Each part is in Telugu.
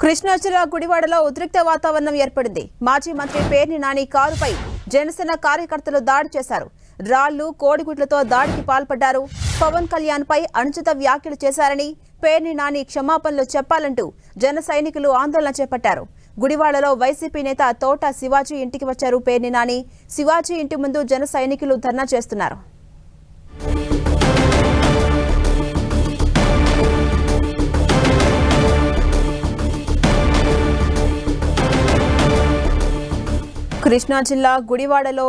కృష్ణా జిల్లా గుడివాడలో ఉద్రిక్త వాతావరణం ఏర్పడింది. మాజీ మంత్రి పేర్ని నాని కారుపై జనసేన కార్యకర్తలు దాడి చేశారు. రాళ్ళు కోడిగుడ్లతో దాడికి పాల్పడ్డారు. పవన్ కళ్యాణ్ పై అనుచిత వ్యాఖ్యలు చేశారని పేర్ని నాని క్షమాపణలు చెప్పాలంటూ జన సైనికులు ఆందోళన చేపట్టారు. గుడివాడలో వైసీపీ నేత తోట శివాజీ ఇంటికి వచ్చారు పేర్ని నాని. శివాజీ ఇంటి ముందు జన సైనికులు ధర్నా చేస్తున్నారు. కృష్ణా జిల్లా గుడివాడలో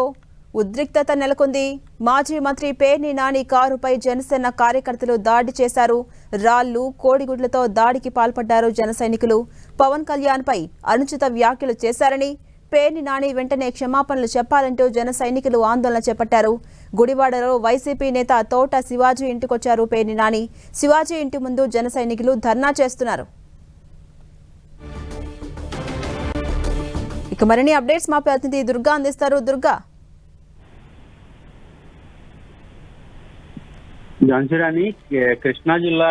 ఉద్రిక్తత నెలకొంది. మాజీ మంత్రి పేర్ని నాని కారుపై జనసేన కార్యకర్తలు దాడి చేశారు. రాళ్ళు కోడిగుడ్లతో దాడికి పాల్పడ్డారు జన సైనికులు. పవన్ కళ్యాణ్పై అనుచిత వ్యాఖ్యలు చేశారని పేర్ని నాని వెంటనే క్షమాపణలు చెప్పాలంటూ జన సైనికులు ఆందోళన చేపట్టారు. గుడివాడలో వైసీపీ నేత తోట శివాజీ ఇంటికొచ్చారు పేర్ని నాని. శివాజీ ఇంటి ముందు జన సైనికులు ధర్నా చేస్తున్నారు. ఇక మరిన్ని అప్డేట్స్ మా ప్రతినిధి దుర్గా అందిస్తారు. దుర్గా. ఝాన్సీరాణి కృష్ణా జిల్లా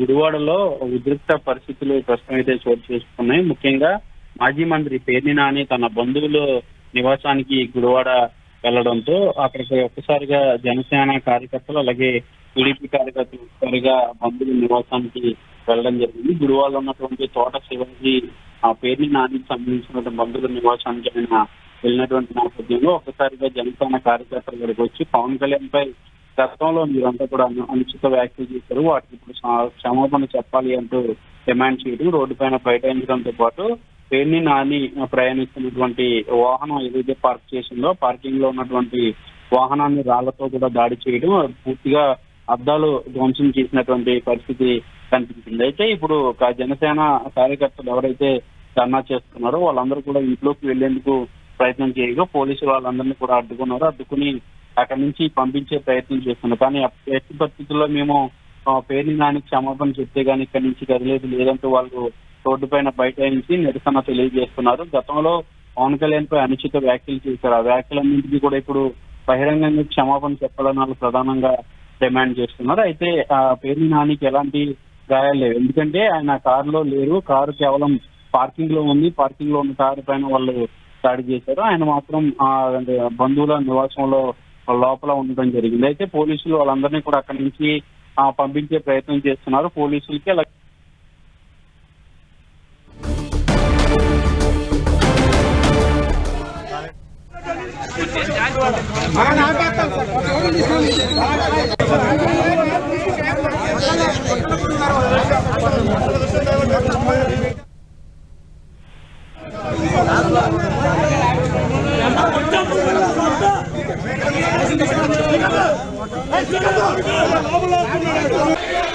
గుడివాడలో ఉద్రిక్త పరిస్థితులు ప్రస్తుతం అయితే చోటు చేసుకున్నాయి. ముఖ్యంగా మాజీ మంత్రి పేర్ని నాని తన బంధువులు నివాసానికి గుడివాడ వెళ్ళడంతో అక్కడికి ఒక్కసారిగా జనసేన కార్యకర్తలు అలాగే టీడీపీ కార్యకర్తలు ఒక్కసారిగా బంధువుల నివాసానికి వెళ్ళడం జరిగింది. గుడివాడలో ఉన్నటువంటి తోట శివాజీ ఆ పేర్ని నానికి సంబంధించిన బంధువుల నివాసానికి ఆయన వెళ్ళినటువంటి నేపథ్యంలో ఒక్కసారిగా జనసేన కార్యకర్తలు ఇక్కడికి వచ్చి పవన్ కళ్యాణ్ పై గతంలో మీరంతా కూడా అనుచిత వ్యాఖ్యలు చేశారు. వాటికి ఇప్పుడు క్షమాపణ చెప్పాలి అంటూ డిమాండ్ చేయడం రోడ్డు పైన బైఠాయించడంతో పాటు పేర్ని నాని ప్రయాణిస్తున్నటువంటి వాహనం ఏదైతే పార్క్ చేసిందో పార్కింగ్లో ఉన్నటువంటి వాహనాన్ని రాళ్ళతో కూడా దాడి చేయడం పూర్తిగా అద్దాలు ధ్వంసం చేసినటువంటి పరిస్థితి కనిపించింది. అయితే ఇప్పుడు ఒక జనసేన కార్యకర్తలు ఎవరైతే ధర్నా చేస్తున్నారో వాళ్ళందరూ కూడా ఇంట్లోకి వెళ్ళేందుకు ప్రయత్నం చేయగా పోలీసులు వాళ్ళందరినీ కూడా అడ్డుకున్నారు. అడ్డుకుని అక్కడి నుంచి పంపించే ప్రయత్నం చేస్తున్నారు. కానీ ఎట్టి పరిస్థితుల్లో మేము పేరుని నానికి క్షమాపణ చెప్తే కానీ ఇక్కడి నుంచి కదిలేదు లేదంటే వాళ్ళు రోడ్డు పైన బయట నుంచి నిరసన తెలియజేస్తున్నారు. గతంలో పవన్ కళ్యాణ్ పై అనుచిత వ్యాఖ్యలు చేశారు. ఆ వ్యాఖ్యలన్నింటినీ కూడా ఇప్పుడు బహిరంగంగా క్షమాపణ చెప్పాలని వాళ్ళు ప్రధానంగా డిమాండ్ చేస్తున్నారు. అయితే ఆ పేర్ని నానికి ఎలాంటి గాయాలు లేవు ఎందుకంటే ఆయన కారులో లేరు. కారు కేవలం పార్కింగ్లో ఉంది. పార్కింగ్లో ఉన్న కారు పైన వాళ్ళు దాడి చేశారు. ఆయన మాత్రం ఆ అంటే బంధువుల నివాసంలో లోపల ఉండడం జరిగింది. అయితే పోలీసులు వాళ్ళందరినీ కూడా అక్కడి నుంచి పంపించే ప్రయత్నం చేస్తున్నారు. పోలీసులకి అలా Let's go!